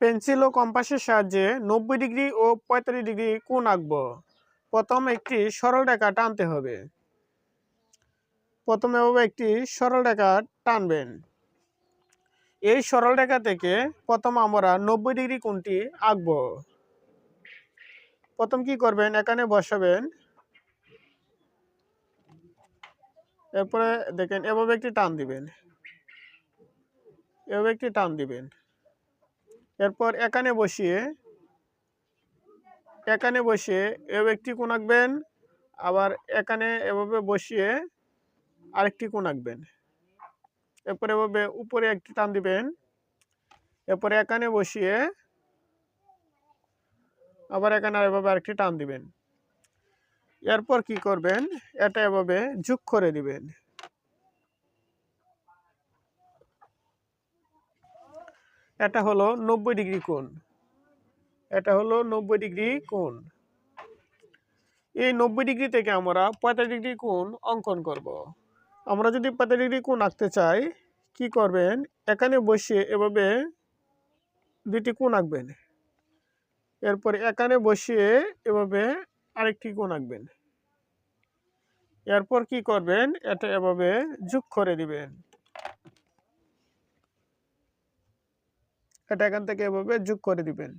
Pencil ও কম্পাসের সাহায্যে নব্বই degree ও পঁয়তাল্লিশ ডিগ্রি কোণ আঁকবো। প্রথম একটি সরল রেখা টানতে হবে। প্রথমে এভাবে একটি সরল রেখা টানবেন। এই সরল রেখা থেকে প্রথম আমরা নব্বই ডিগ্রি কোণটি আঁকবো। প্রথম কি করবেন? এখানে বসাবেন। এরপরে দেখেন, এভাবে একটি টান দিবেন। এভাবে একটি টান দিবেন। এরপর এখানে বসিয়ে এখানে বসিয়ে এভাবে একটি কোণ আঁকবেন, আবার এখানে এভাবে বসিয়ে আরেকটি কোণ আঁকবেন। এরপরে এভাবে উপরে একটি টান দিবেন। এরপরে এখানে বসিয়ে আবার এখানে এভাবে আরেকটি টান দিবেন। এরপর কি করবেন? এটা এভাবে যোগ করে দিবেন। এটা হলো নব্বই ডিগ্রি কোণ। এটা হলো নব্বই ডিগ্রি কোণ। এই নব্বই ডিগ্রি থেকে আমরা পঁয়তাল্লিশ ডিগ্রি কোণ অঙ্কন করব। আমরা যদি পঁয়তাল্লিশ ডিগ্রি কোণ আঁকতে চাই, কি করবেন? এখানে বসে এভাবে দুটি কোণ আঁকবেন। এরপর এখানে বসিয়ে এভাবে আরেকটি কোণ আঁকবেন। এরপর কি করবেন? এটা এভাবে যোগ করে দিবেন। এটা এখান থেকে এভাবে যোগ করে দিবেন।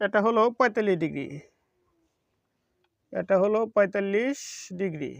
এটা হলো পঁয়তাল্লিশ ডিগ্রি। এটা হলো পঁয়তাল্লিশ ডিগ্রি।